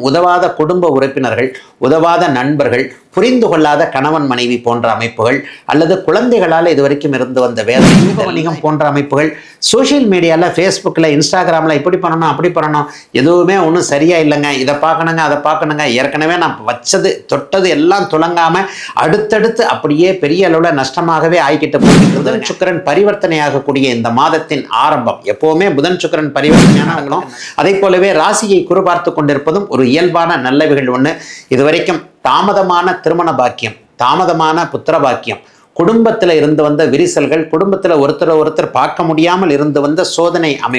உதவாத குடும்ப உறுப்பினர்கள் உதவாத நண்பர்கள் புரிந்து கொள்ளாத கணவன் மனைவி போன்ற அமைப்புகள் அல்லது குழந்தைகளால் இதுவரைக்கும் இருந்து வந்த வேதனை வணிகம் போன்ற அமைப்புகள் சோஷியல் மீடியாவில் ஃபேஸ்புக்கில் இன்ஸ்டாகிராமில் இப்படி பண்ணணும் அப்படி பண்ணணும். எதுவுமே ஒன்றும் சரியா இல்லைங்க. இதை பார்க்கணுங்க அதை பார்க்கணுங்க. ஏற்கனவே நான் வச்சது தொட்டது எல்லாம் துலங்காம அடுத்தடுத்து அப்படியே பெரிய அளவில் நஷ்டமாகவே ஆகிக்கிட்டு போயிட்டு சுக்கரன் பரிவர்த்தனை ஆகக்கூடிய இந்த மாதத்தின் ஆரம்பம். எப்போவுமே புதன் சுக்கரன் பரிவர்த்தனையானவங்களும் அதே போலவே ராசியை குறிபார்த்து கொண்டிருப்பதும் ஒரு இயல்பான நல்லவைகள் ஒன்று இதுவரைக்கும் தாமதமான திருமண பாக்கியம் தாமதமான புத்திர பாக்கியம். குடும்பத்தில் இருந்து வந்த விரிசல்கள் குடும்பத்தில் ஒருத்தர் ஒருத்தர் பார்க்க முடியாமல் இருந்து வந்த சோதனை அமை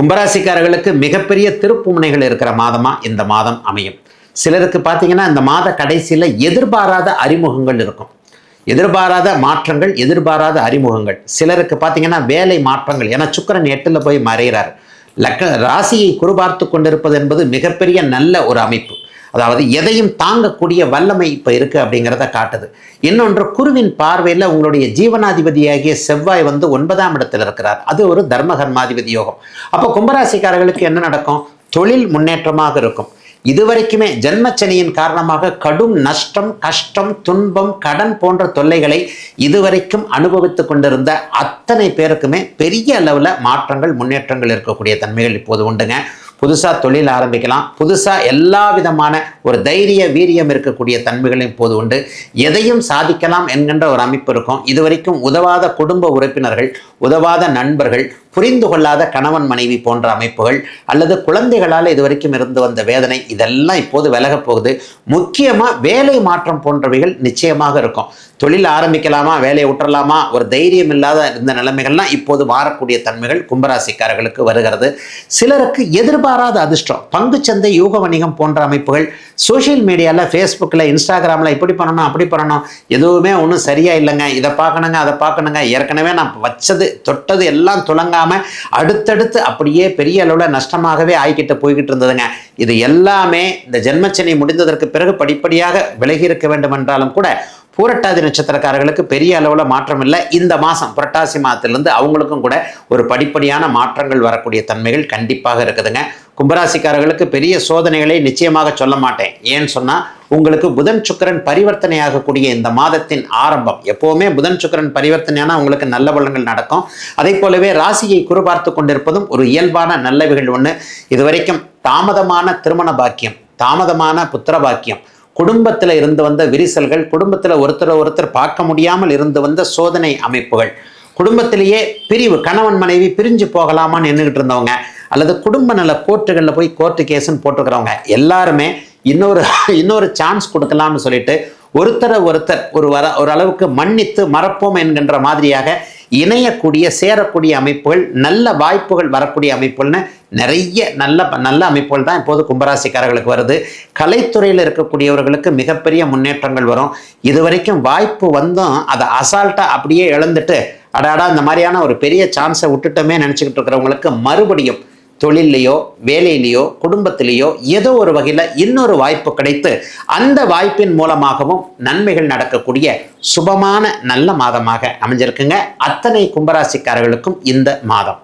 கும்பராசிக்காரர்களுக்கு மிகப்பெரிய திருப்புமுனைகள் இருக்கிற மாதமா இந்த மாதம் அமையும். சிலருக்கு பார்த்தீங்கன்னா இந்த மாத கடைசியில் எதிர்பாராத அறிமுகங்கள் இருக்கும். எதிர்பாராத மாற்றங்கள் எதிர்பாராத அறிமுகங்கள். சிலருக்கு பார்த்தீங்கன்னா வேலை மாற்றங்கள். ஏன்னா சுக்கிரன் எட்டில் போய் மறைகிறார் லக்க ராசியை குறிபார்த்து கொண்டிருப்பது என்பது மிகப்பெரிய நல்ல ஒரு அமைப்பு. அதாவது எதையும் தாங்கக்கூடிய வல்லமை இப்போ இருக்குது அப்படிங்கிறத காட்டுது. இன்னொன்று குருவின் பார்வையில் உங்களுடைய ஜீவனாதிபதியாகிய செவ்வாய் வந்து ஒன்பதாம் இடத்தில் இருக்கிறார். அது ஒரு தர்மகர்மாதிபதி யோகம். அப்போ கும்பராசிக்காரர்களுக்கு என்ன நடக்கும்? தொழில் முன்னேற்றமாக இருக்கும். இதுவரைக்குமே ஜென்மச்சனியின் காரணமாக கடும் நஷ்டம் கஷ்டம் துன்பம் கடன் போன்ற தொல்லைகளை இதுவரைக்கும் அனுபவித்து கொண்டிருந்த அத்தனை பேருக்குமே பெரிய அளவில் மாற்றங்கள் முன்னேற்றங்கள் இருக்கக்கூடிய தன்மைகள் இப்போது உண்டுங்க. புதுசாக தொழில் ஆரம்பிக்கலாம். புதுசாக எல்லா விதமான ஒரு தைரிய வீரியம் இருக்கக்கூடிய தன்மைகளையும் போது உண்டு. எதையும் சாதிக்கலாம் என்கின்ற ஒரு அமைப்பு இருக்கும். இதுவரைக்கும் உதவாத குடும்ப உறுப்பினர்கள் உதவாத நண்பர்கள் புரிந்து கொள்ளாத கணவன் மனைவி போன்ற அமைப்புகள் அல்லது குழந்தைகளால் இதுவரைக்கும் இருந்து வந்த வேதனை இதெல்லாம் இப்போது விலகப் போகுது. முக்கியமாக வேலை மாற்றம் போன்றவைகள் நிச்சயமாக இருக்கும். தொழில் ஆரம்பிக்கலாமா வேலையை விட்டுறலாமா ஒரு தைரியம் இல்லாத இந்த நிலைமைகள்லாம் இப்போது மாறக்கூடிய தன்மைகள் கும்பராசிக்காரர்களுக்கு வருகிறது. சிலருக்கு எதிர்பாராத அதிர்ஷ்டம் பங்குச்சந்தை யூக வணிகம் போன்ற அமைப்புகள் சோஷியல் மீடியாவில் ஃபேஸ்புக்கில் இன்ஸ்டாகிராமில் இப்படி பண்ணணும் அப்படி பண்ணணும் எதுவுமே ஒன்றும் சரியாக இல்லைங்க. இதை பார்க்கணுங்க அதை பார்க்கணுங்க. ஏற்கனவே நான் வச்சது தொட்டது எல்லாம் துலங்காமல் அடுத்தடுத்து அப்படியே பெரிய அளவில் நஷ்டமாகவே ஆகிக்கிட்டு போய்கிட்டு இருந்ததுங்க. இது எல்லாமே இந்த ஜென்மச்சனை முடிந்ததற்கு பிறகு படிப்படியாக விலகி இருக்க வேண்டும் என்றாலும் கூட பூரட்டாதி நட்சத்திரக்காரர்களுக்கு பெரிய அளவில் மாற்றம் இல்லை. இந்த மாதம் புரட்டாசி மாதத்திலிருந்து அவங்களுக்கும் கூட ஒரு படிப்படியான மாற்றங்கள் வரக்கூடிய தன்மைகள் கண்டிப்பாக இருக்குதுங்க. கும்பராசிக்காரர்களுக்கு பெரிய சோதனைகளை நிச்சயமாக சொல்ல மாட்டேன். ஏன்னு சொன்னால் உங்களுக்கு புதன் சுக்கரன் பரிவர்த்தனையாகக்கூடிய இந்த மாதத்தின் ஆரம்பம். எப்போவுமே புதன் சுக்கரன் பரிவர்த்தனையான உங்களுக்கு நல்ல பலன்கள் நடக்கும். அதே போலவே ராசியை குறிபார்த்து கொண்டிருப்பதும் ஒரு இயல்பான நல்லவைகள் ஒன்று இதுவரைக்கும் தாமதமான திருமண பாக்கியம் தாமதமான புத்திர பாக்கியம். குடும்பத்தில் இருந்து வந்த விரிசல்கள் குடும்பத்தில் ஒருத்தரை ஒருத்தர் பார்க்க முடியாமல் இருந்து வந்த சோதனை அமைப்புகள். குடும்பத்திலேயே பிரிவு கணவன் மனைவி பிரிஞ்சு போகலாமான்னு எண்ணுகிட்டு இருந்தவங்க அல்லது குடும்ப நல கோர்ட்டுகளில் போய் கோர்ட்டு கேஸுன்னு போட்டுக்கிறவங்க எல்லாருமே இன்னொரு இன்னொரு சான்ஸ் கொடுக்கலாம்னு சொல்லிட்டு ஒருத்தரை ஒருத்தர் ஒரு வர ஒரு அளவுக்கு மன்னித்து மறப்போம் என்கின்ற மாதிரியாக இணையக்கூடிய சேரக்கூடிய அமைப்புகள் நல்ல வாய்ப்புகள் வரக்கூடிய அமைப்புகள்னு நிறைய நல்ல நல்ல அமைப்புகள் தான் இப்போது கும்பராசிக்காரர்களுக்கு வருது. கலைத்துறையில் இருக்கக்கூடியவர்களுக்கு மிகப்பெரிய முன்னேற்றங்கள் வரும். இதுவரைக்கும் வாய்ப்பு வந்தும் அதை அசால்ட்டாக அப்படியே இழந்துட்டு அடாடா இந்த மாதிரியான ஒரு பெரிய சான்ஸை விட்டுட்டோமே நினச்சிக்கிட்டு இருக்கிறவங்களுக்கு மறுபடியும் தொழிலையோ வேலையிலையோ குடும்பத்திலேயோ ஏதோ ஒரு வகையில் இன்னொரு வாய்ப்பு கிடைத்து அந்த வாய்ப்பின் மூலமாகவும் நன்மைகள் நடக்கக்கூடிய சுபமான நல்ல மாதமாக அமைஞ்சிருக்குங்க. அத்தனை கும்பராசிக்காரர்களுக்கும் இந்த மாதம்.